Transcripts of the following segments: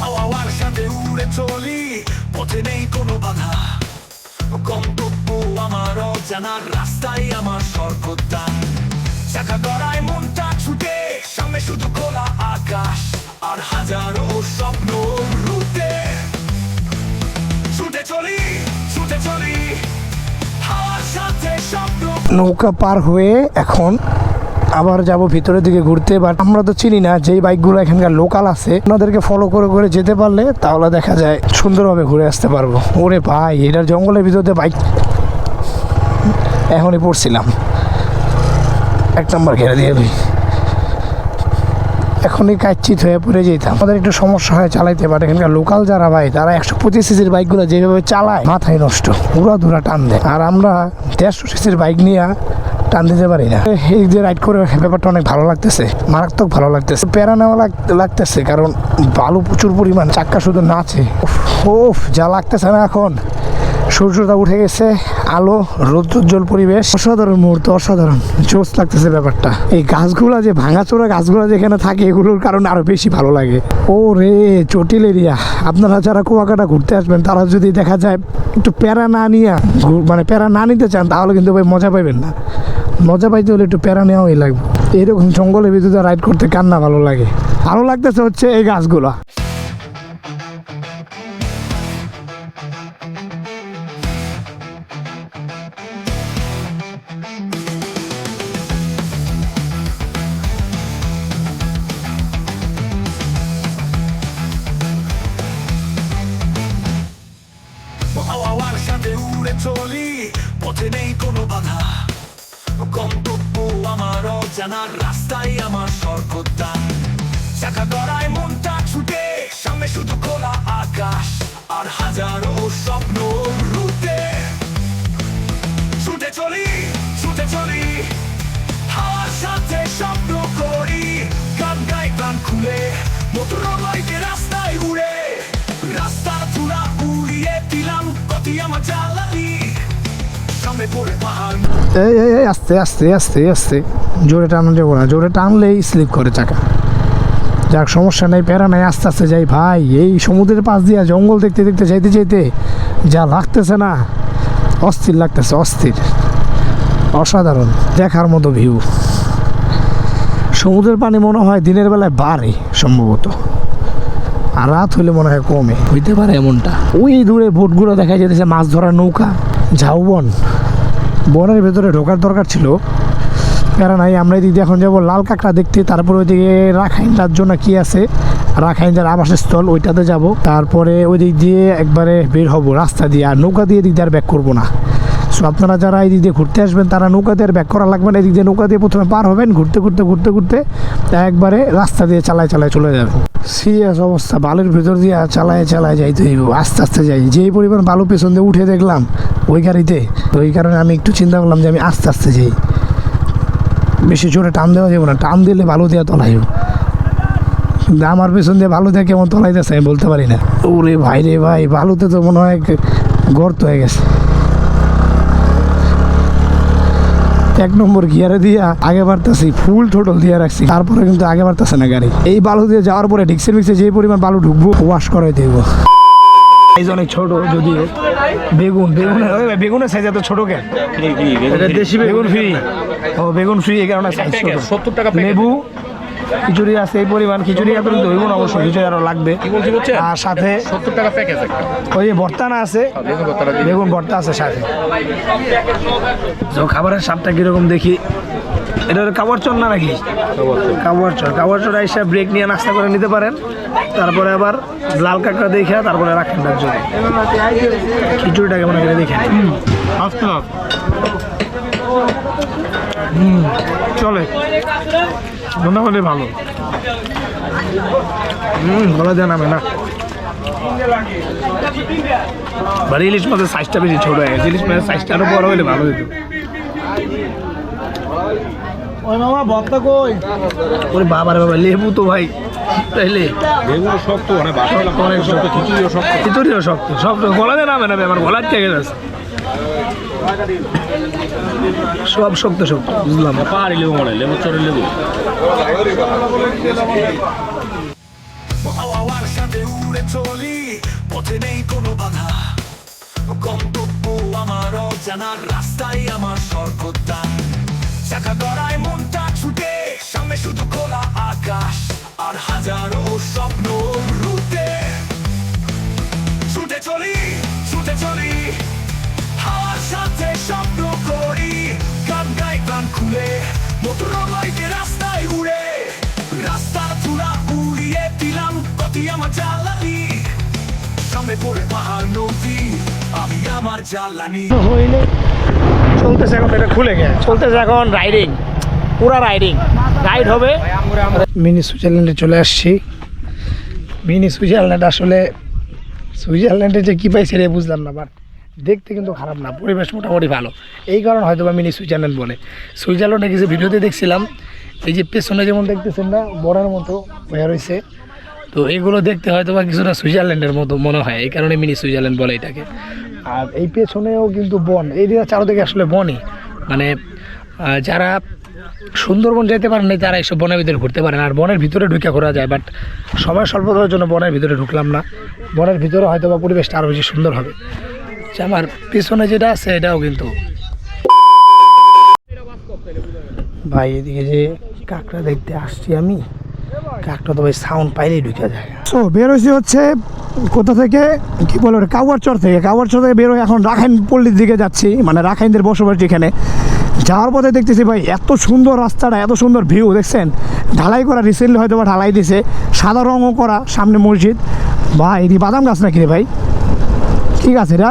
হাওয়ার সাথে উড়ে চলি, পথে নেই কোনো বাধা। গন্তব্য আমার অজানা রাস্তায় আমার সর্বদান চাকা গড়ায় মনটা ছুটে সামনে শুধু খোলা আকাশ আর হাজারো স্বপ্ন রুটে ছুটে চলি ছুটে চলি নৌকা পার হয়ে এখন আবার যাব ভিতরের দিকে ঘুরতে বাট আমরা তো চিনি না যেই বাইকগুলো এখানকার লোকাল আছে ওনাদেরকে ফলো করে করে যেতে পারলে তাহলে দেখা যায় সুন্দরভাবে ঘুরে আসতে পারব। ওরে ভাই, এটার জঙ্গলের ভিতরে বাইক এখনই পড়ছিলাম। এক নম্বর ঘেরে দিয়ে এখনই কাচ্চিত হয়ে পড়ে যেতাম। আমাদের একটু সমস্যা হয় চালাইতে পারে এখানকার লোকাল যারা ভাই, তারা একশো পঁচিশ সিসির বাইকগুলো যেভাবে চালায়, মাথায় নষ্ট পুরা ধুরা টান দেয়। আর আমরা দেড়শো সিসির বাইক নিয়ে টান দিতে পারি না। এই যে রাইড করে ব্যাপারটা অনেক ভালো লাগতেছে, মারাত্মক ভালো লাগতেছে। প্যারা নেওয়া লাগ- লাগতেছে, কারণ বালু প্রচুর পরিমাণ, চাক্কা শুধু নাচে। ওফ যা লাগতেছে না এখন। সূর্যটা উঠে গেছে আলো, রৌদ্রোজ্জ্বল পরিবেশ। অসাধারণ মুহূর্ত, অসাধারণ। জোস লাগতেছে ব্যাপারটা। এই গাছগুলা যে ভাঙাচোরা গাছগুলা যেখানে থাকে, এগুলোর কারণে আরও বেশি ভালো লাগে। ও রে চটিল এরিয়া। আপনারা যারা কুয়াকাটা ঘুরতে আসবেন, তারা যদি দেখা যায় একটু প্যারা না নিয়ে মানে প্যারা না নিতে চান, তাহলে কিন্তু ভাই মজা পাইবেন না। মজা পাইতে হলে একটু প্যারা নেওয়াই লাগবে। এরকম জঙ্গলের ভিতরে রাইড করতে কান্না ভালো লাগে? ভালো লাগতেছে হচ্ছে এই গাছগুলা। অজানা রাস্তায় আমার সর্বদান চাকা গড়ায় মনটা ছুটে, সামনে শুধু খোলা আকাশ আর হাজারো স্বপ্ন রুটে ছুটে চলি ছুটে চলি হাওয়ার সাথে স্বপ্ন করি। গান গাই, গান খুলে মতো বাইকে এই এই এই আস্তে আস্তে আস্তে আস্তে। জোরে টানা যাব না জোরে টানলেই স্লিপ করে চাকা। যাক সমস্যা নেই প্যারা নাই আস্তে আস্তে যাই। ভাই এই সমুদ্রের পাশ দিয়া জঙ্গল দেখতে দেখতে যাইতে যাইতে যা লাগতেছে না অস্থির লাগতেছে অস্থির। অসাধারণ দেখার মতো ভিউ সমুদ্রের পানি মনে হয় দিনের বেলায় বাড়ে সম্ভবত। আর রাত হইলে মনে হয় কমে। হইতে পারে এমনটা। ওই দূরে বোটগুলো দেখা যেতেছে মাছ ধরার নৌকা ঝাউবন। বনের ভেতরে ঢোকার দরকার ছিল। প্যারা নাই, আমরা এদিক দিয়ে এখন যাব। লাল কাঁকড়া দেখতে, তারপর ওইদিকে রাখাইন রাজ্য না কি আছে? রাখাইন যার আবাসস্থল, ওইটাতে যাব। তারপরে ওই দিক দিয়ে একবারে বের হব রাস্তা দিয়ে, আর নৌকা দিয়ে এদিক দিয়ে আর ব্যাক করব না। সো আপনারা যারা এই দিক দিয়ে ঘুরতে আসবেন, তারা নৌকা দিয়ে আর ব্যাক করা লাগবে না। এদিক দিয়ে নৌকা দিয়ে প্রথমে পার হবেন, ঘুরতে ঘুরতে ঘুরতে ঘুরতে, একবারে রাস্তা দিয়ে চালায় চালায় চলে যাবেন। সিরিয়াস অবস্থা, বালুর ভেতর দিয়ে চালায় চালায় যাইতে হইব, আস্তে আস্তে যাই। যেই পরিমাণ বালু পেছন দিয়ে উঠে দেখলাম ওই গাড়িতে তো ওই কারণে আমি একটু চিন্তা করলাম যে আমি আস্তে আস্তে যাই। বেশি জোরে টান দেওয়া যাবে না, টান দিলে বালু দেওয়া তলাইব কিন্তু আমার পেছন দিয়ে বালু দিয়ে কেমন তলাইতেছে আমি বলতে পারি না। ওরে ভাই রে ভাই, বালুতে তো মনে হয় গর্ত হয়ে গেছে। এক নম্বর গিয়ারে দিয়া আগে বাড়তেছি ফুল টোটাল দিয়ে রাখছি তারপরে কিন্তু আগে বাড়তেছে না গাড়ি। এই বালু দিয়ে যাওয়ার পরে ডিক্সে মিক্সে যে পরিমাণ বালু ঢুকবো ওয়াশ করাই দেব। এই যে অনেক ছোট যদিও বেগুন বেগুনের বেগুনের সাইজ এত ছোট কেন? দেশি বেগুন। ফ্রি ও বেগুন ফ্রি এই কারণে সাইজ ছোট। সত্তর টাকা লেবু খিচুড়ি আছে এই পরিমাণ খিচুড়ি এত কিন্তু হইব না অবশ্যই খিচুড়ি আরও লাগবে। আর সাথে সত্তর টাকা প্যাকেজ ওই যে ভর্তা না আছে বেগুন ভর্তা আছে। সাথে। খাবারের স্বাদটা কীরকম দেখি। এটা হলো কাবার চর না নাকি? কাবার চর। কাবার চর। এসে ব্রেক নিয়ে নাস্তা করে নিতে পারেন। তারপরে আবার লাল কাঁকড়া দেখে তারপরে রাখেন তার জন্য। খিচুড়িটা কেমন করে দেখেন? হুম চলে। মোটামুটি ভালো। হুম বলা যায় নামে না। বাড়ি ইলিশ মাছের সাইজটা বেশি ছোট হয়ে গেছে। ইলিশ মাছের সাইজটা আরও বড় হলে ভালো হতো ওই মামা ভক্তা কই? ওরে বাবা বাবা লেবু তো ভাই। তাইলে? বেগুন শক্ত মানে বাসা অনেক শক্ত। খিচুড়িও শক্ত। শক্ত। সব গলাতে নামে নামে আমার গলার থেকে যাচ্ছে সব শক্ত শক্ত বুঝলাম। পাহাড়ি লেবু মানে লেবু চরের লেবু পথে নেই কোনো বাধা গন্তব্য আমার অজানা রাস্তায় আমার গড়ায় মনটা ছুটে সামনে শুধু খোলা আকাশ আর হাজারো স্বপ্ন রুটে ছুটে চলি ছুটে চলি এখন খুলে চলতেছে এখন রাইডিং রাইডিং রাইড হবে। মিনি সুইজারল্যান্ডে চলে আসছি। মিনি সুইজারল্যান্ড আসলে সুইজারল্যান্ডে যে কী পাইছে রে বুঝলাম না বাট দেখতে কিন্তু খারাপ না, পরিবেশ মোটামুটি ভালো। এই কারণে হয়তো মিনি সুইজারল্যান্ড বলে। সুইজারল্যান্ডে কিছু ভিডিওতে দেখছিলাম, এই যে পেছনে যেমন দেখতেছেন না বড়ার মতো হয়ে রয়েছে। তো এগুলো দেখতে হয়তো বা কিছুটা সুইজারল্যান্ডের মতো মনে হয়, এই কারণে মিনি সুইজারল্যান্ড বলে এটাকে। আর এই পেছনেও কিন্তু বন, এই দিকে চারোদিকে আসলে বনই। মানে যারা সুন্দরবন যেতে পারেন না তারা এইসব বনের ভিতরে ঘুরতে পারেন। আর বনের ভিতরে ঢুকে ঘোরা যায়, বাট সময় স্বল্পতার জন্য বনের ভিতরে ঢুকলাম না। বনের ভিতরে হয়তো বা পরিবেশটা আরও বেশি সুন্দর হবে। আমার পেছনে যেটা আছে এটাও কিন্তু। ভাই এদিকে যে কাঁকড়া দেখতে আসছি আমি কাঁকড়া তো ভাই সাউন্ড পাইলেই ঢুকে যায়। সো বের হয়েছি হচ্ছে কোথা থেকে? কি বলে ওটা? কাউয়ার চর থেকে। কাউয়ার চর থেকে বেরোয় এখন রাখাইন পল্লীর দিকে যাচ্ছি মানে রাখাইনদের বসবাস যেখানে। যাওয়ার পথে দেখতেছি ভাই এত সুন্দর রাস্তাটা এত সুন্দর ভিউ দেখছেন? ঢালাই করা রিসেন্টলি হয়তো বা ঢালাই দিছে। সাদা রঙও করা সামনে মসজিদ। ভাই এটি বাদাম গাছ নাকি রে ভাই? ঠিক আছে এটা?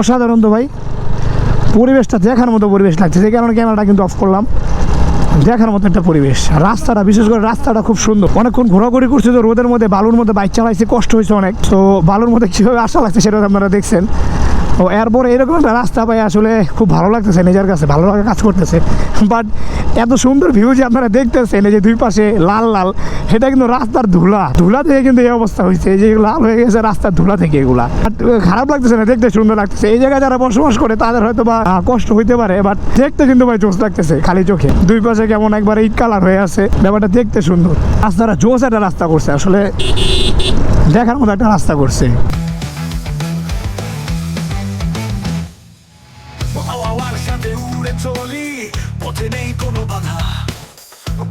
অসাধারণ তো ভাই। পরিবেশটা দেখার মতো পরিবেশ লাগছে, যে কারণে ক্যামেরাটা কিন্তু অফ করলাম। দেখার মতো একটা পরিবেশ। রাস্তাটা, বিশেষ করে রাস্তাটা খুব সুন্দর। অনেকক্ষণ ঘোরাঘুরি করছে তো, রোদের মধ্যে বালুর মধ্যে বাইক চালাইছে, কষ্ট হয়েছে অনেক। তো বালুর মধ্যে কীভাবে আশা লাগছে সেটা আপনারা দেখছেন। তো এরপরে এরকম একটা রাস্তা পাই আসলে খুব ভালো লাগতেছে নিজের কাছে, ভালো লাগা কাজ করতেছে। বাট এত সুন্দর ভিউ যে আপনারা দেখতেছেন, এই যে দুই পাশে লাল লাল সেটা কিন্তু রাস্তার ধুলা। ধুলা থেকে কিন্তু এই অবস্থা হয়েছে, এই যে লাল হয়ে গেছে রাস্তার ধুলা থেকে এগুলা। খারাপ লাগতেছে না, দেখতে সুন্দর লাগতেছে। এই জায়গায় যারা বসবাস করে, তাদের হয়তো বা কষ্ট হইতে পারে বাট দেখতে কিন্তু ভাই জোস লাগতেছে, খালি চোখে। দুই পাশে কেমন একবার ইট কালার হয়ে আছে, ব্যাপারটা দেখতে সুন্দর। রাস্তাটা জোস একটা রাস্তা করছে, আসলে দেখার মতো একটা রাস্তা করছে। হাওয়ার উড়ে চলি পথে নেই কোনো বাধা।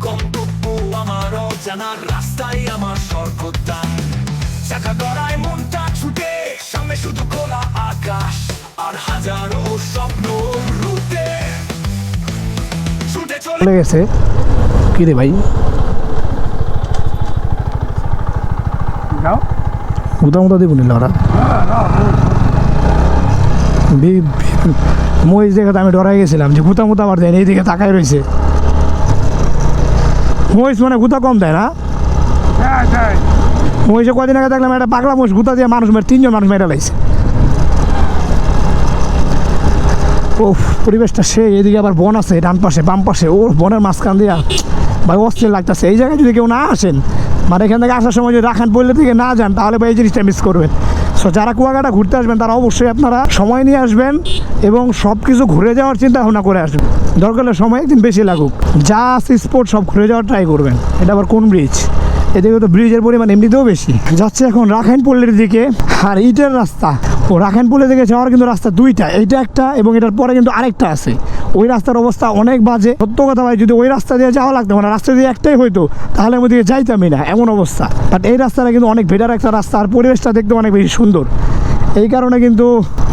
গন্তব্য আমার অজানা রাস্তায় আমার সর্বদান চাকা গড়ায় মনটা ছুটে সামনে শুধু খোলা আকাশ আর হাজারো স্বপ্ন রুটে ছুটে চলে। গেছে। কি রে ভাই? উদা মুদা দিব নিল ওরা মই জায়গাতে আমি ডরাই গেছিলাম, যে গুতা মুতা আবার দেয় এইদিকে তাকাই রয়েছে মহিষ মানে গুতা কম দেয় না মহিষে কদিন আগে দেখলাম একটা পাগলা মহিষ গুতা দিয়ে মানুষ মেরে তিনজন মানুষ মেরে লাইছে ও পরিবেশটা সে এদিকে আবার বন আছে, ডান পাশে, বাম পাশে, ও, বনের মাঝখান দিয়া। ভাই অস্থির লাগতেছে। এই জায়গায় যদি কেউ না আসেন মানে এখান থেকে আসার সময় যদি রাখেন পড়লে থেকে না যান, তাহলে ভাই এই জিনিসটা মিস করবেন। সো যারা কুয়াকাটা ঘুরতে আসবেন, তারা অবশ্যই আপনারা সময় নিয়ে আসবেন এবং সব কিছু ঘুরে যাওয়ার চিন্তা ভাবনা করে আসবেন। দরকার হলে সময় একদিন বেশি লাগুক। যা আছে স্পোর্ট সব ঘুরে যাওয়ার ট্রাই করবেন। এটা আবার কোন ব্রিজ এদিকে তো ব্রিজের পরিমাণ এমনিতেও বেশি। যাচ্ছে এখন রাখাইন পল্লীর দিকে। আর ইটের রাস্তা। ও রাখাইন পল্লীর দিকে যাওয়ার কিন্তু রাস্তা দুইটা। এইটা একটা এবং এটার পরে কিন্তু আরেকটা আছে। ওই রাস্তার অবস্থা অনেক বাজে। সত্য কথা ভাই, যদি ওই রাস্তা দিয়ে যাওয়া লাগতো মানে রাস্তা দিয়ে একটাই হইতো, তাহলে আমি ওদিকে যাইতামই না, এমন অবস্থা। বাট এই রাস্তাটা কিন্তু অনেক বেটার একটা রাস্তা, আর পরিবেশটা দেখতে অনেক বেশি সুন্দর। এই কারণে কিন্তু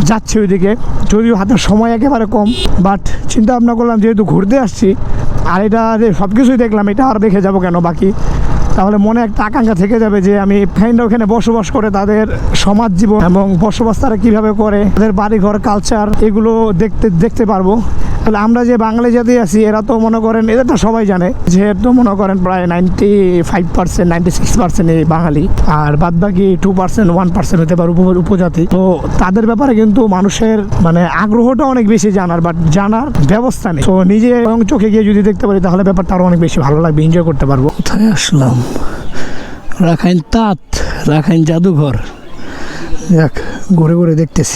যাচ্ছে ওইদিকে, যদিও হাতের সময় একেবারে কম বাট চিন্তা ভাবনা করলাম যেহেতু ঘুরতে আসছি, আর এটা যে সব কিছুই দেখলাম, এটা আর দেখে যাব কেন বাকি? তাহলে মনে একটা আকাঙ্ক্ষা থেকে যাবে যে আমি ফ্রেন্ডরা ওখানে বসবাস করে তাদের সমাজ জীবন এবং বসবাস তারা কীভাবে করে, তাদের বাড়িঘর কালচার এগুলো দেখতে দেখতে পারব। তাহলে আমরা যে বাঙালি জাতি আছি, এরা তো মনে করেন এটা তো সবাই জানে যেহেতু মনে করেন প্রায় ninety five percent ninety six percent এই বাঙালি। আর বাদ বাকি টু পার্সেন্ট ওয়ান পার্সেন্ট হতে পারে উপ- উপজাতি। তো তাদের ব্যাপারে কিন্তু মানুষের মানে আগ্রহটা অনেক বেশি জানার বাট জানার ব্যবস্থা নেই। তো নিজে এবং চোখে গিয়ে যদি দেখতে পারি, তাহলে ব্যাপারটা আরও অনেক বেশি ভালো লাগবে এনজয় করতে পারব। কোথায় আসলাম? রাখাইন তাঁত, রাখাইন জাদুঘর। যাক, ঘুরে ঘুরে দেখতেছি।